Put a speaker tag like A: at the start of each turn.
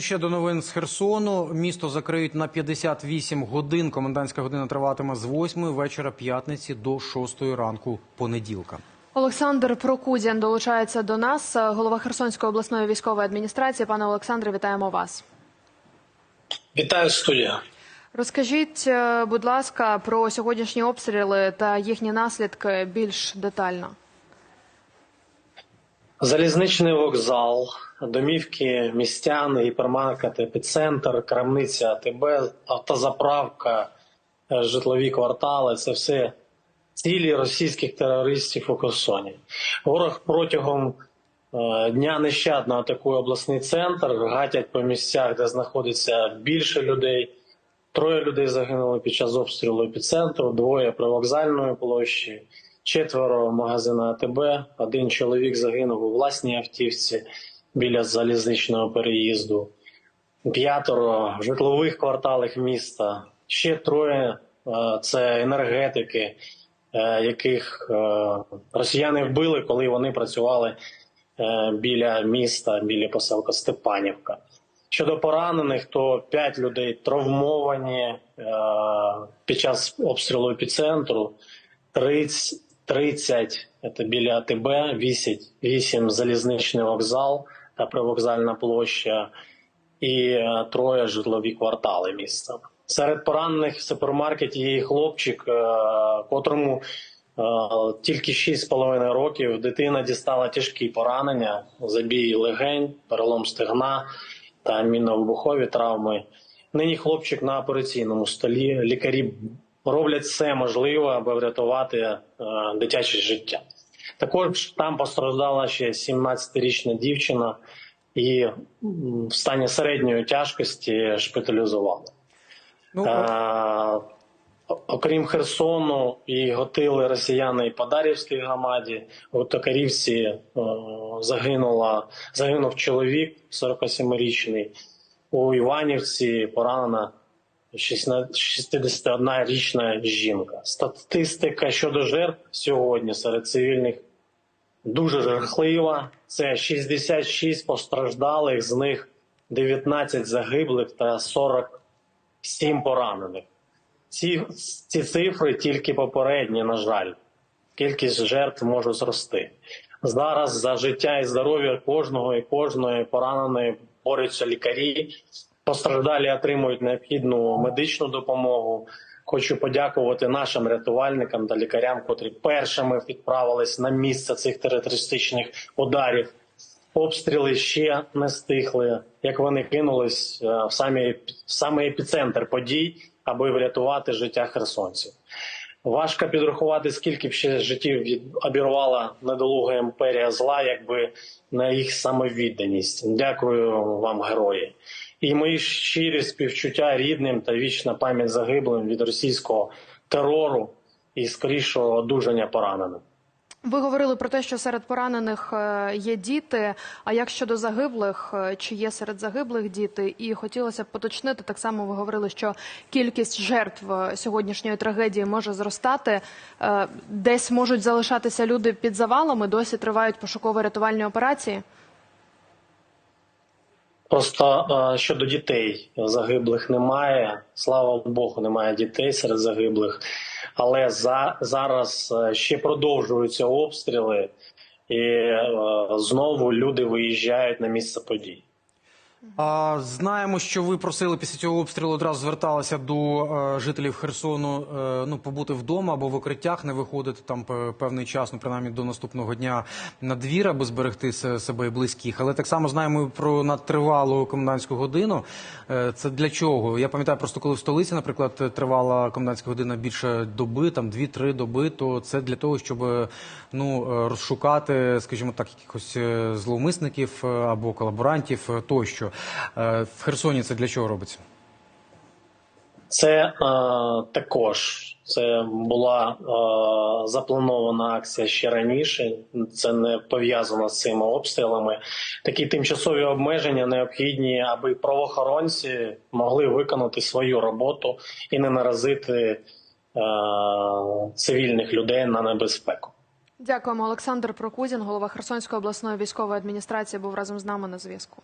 A: Ще до новин з Херсону. Місто закриють на 58 годин. Комендантська година триватиме з 8 вечора п'ятниці до 6 ранку понеділка.
B: Олександр Прокудін долучається до нас, голова Херсонської обласної військової адміністрації. Пане Олександре, вітаємо вас.
C: Вітаю студія.
B: Розкажіть, е, будь ласка, про сьогоднішні обстріли та їхні наслідки більш детально.
C: Залізничний вокзал, домівки містян, гіпермаркет, епіцентр, крамниця АТБ, автозаправка, е, житлові квартали це все цілі російських терористів у Херсоні. Ворог протягом е, дня нещадно атакує обласний центр, гатять по місцях, де знаходиться більше людей. Троє людей загинули під час обстрілу епіцентру, двоє при вокзальної площі, четверо магазина АТБ, один чоловік загинув у власній автівці біля залізничного переїзду, п'ятеро в житлових кварталах міста, ще троє е, це енергетики, е, яких е, росіяни вбили, коли вони працювали біля міста, біля поселка Степанівка. Щодо поранених, то 5 людей травмовані під час обстрілу епіцентру, 30, 30 це біля АТБ, 8, 8 залізничний вокзал та привокзальна площа, і е, троє житлові квартали міста. Серед поранених в супермаркеті є хлопчик, е, котрому е, тільки 6,5 років дитина дістала тяжкі поранення, забій легень, перелом стегна та мінно-вибухові травми. Нині хлопчик на операційному столі. Лікарі роблять все можливе, аби врятувати е, дитяче життя. Також там постраждала ще 17-річна дівчина, і в стані середньої тяжкості шпиталізували.
A: Ну,
C: Е, Окрім Херсону, і готили росіяни і по Дар'ївській громаді. У Токарівці е, загинула, загинув чоловік 47-річний. У Іванівці поранена 61-річна жінка. Статистика щодо жертв сьогодні серед цивільних дуже жахлива. Це 66 постраждалих, з них 19 загиблих та 47 поранених. Ці, ці цифри тільки попередні, на жаль. Кількість жертв може зрости. Зараз за життя і здоров'я кожного і кожної пораненої борються лікарі. Постраждалі отримують необхідну медичну допомогу. Хочу подякувати нашим рятувальникам та лікарям, котрі першими відправились на місце цих терористичних ударів. Обстріли ще не стихли, як вони кинулись е, в самий, в самий епіцентр подій, аби врятувати життя херсонців. Важко підрахувати, скільки б ще життів від- обірвала недолуга імперія зла, якби на їх самовідданість. Дякую вам, герої. І мої щирі співчуття рідним та вічна пам'ять загиблим від російського терору і скорішого одужання пораненим.
B: Ви говорили про те, що серед поранених е, є діти. А як щодо загиблих, е, чи є серед загиблих діти? І хотілося б поточнити так само. Ви говорили, що кількість жертв е, сьогоднішньої трагедії може зростати. Десь можуть залишатися люди під завалами. Досі тривають пошуково-рятувальні операції.
C: Просто е, щодо дітей загиблих немає. Слава Богу, немає дітей серед загиблих. Але за зараз е, ще продовжуються обстріли, і е, знову люди виїжджають на місце подій.
A: А, знаємо, що ви просили після цього обстрілу одразу зверталися до е, жителів Херсону е, ну побути вдома або в укриттях, не виходити там певний час, ну принаймні до наступного дня на двір, аби зберегти себе і близьких. Але так само знаємо і про надтривалу комендантську годину. Е, це для чого? Я пам'ятаю, просто коли в столиці, наприклад, тривала комендантська година більше доби, там дві-три доби, то це для того, щоб ну розшукати, скажімо так, якихось зловмисників або колаборантів тощо. Е, В Херсоні це для чого робиться?
C: Це е, також це була е, запланована акція ще раніше. Це не пов'язано з цими обстрілами. Такі тимчасові обмеження необхідні, аби правоохоронці могли виконати свою роботу і не наразити е, цивільних людей на небезпеку.
B: Дякуємо, Олександр Прокудін, голова Херсонської обласної військової адміністрації, був разом з нами на зв'язку.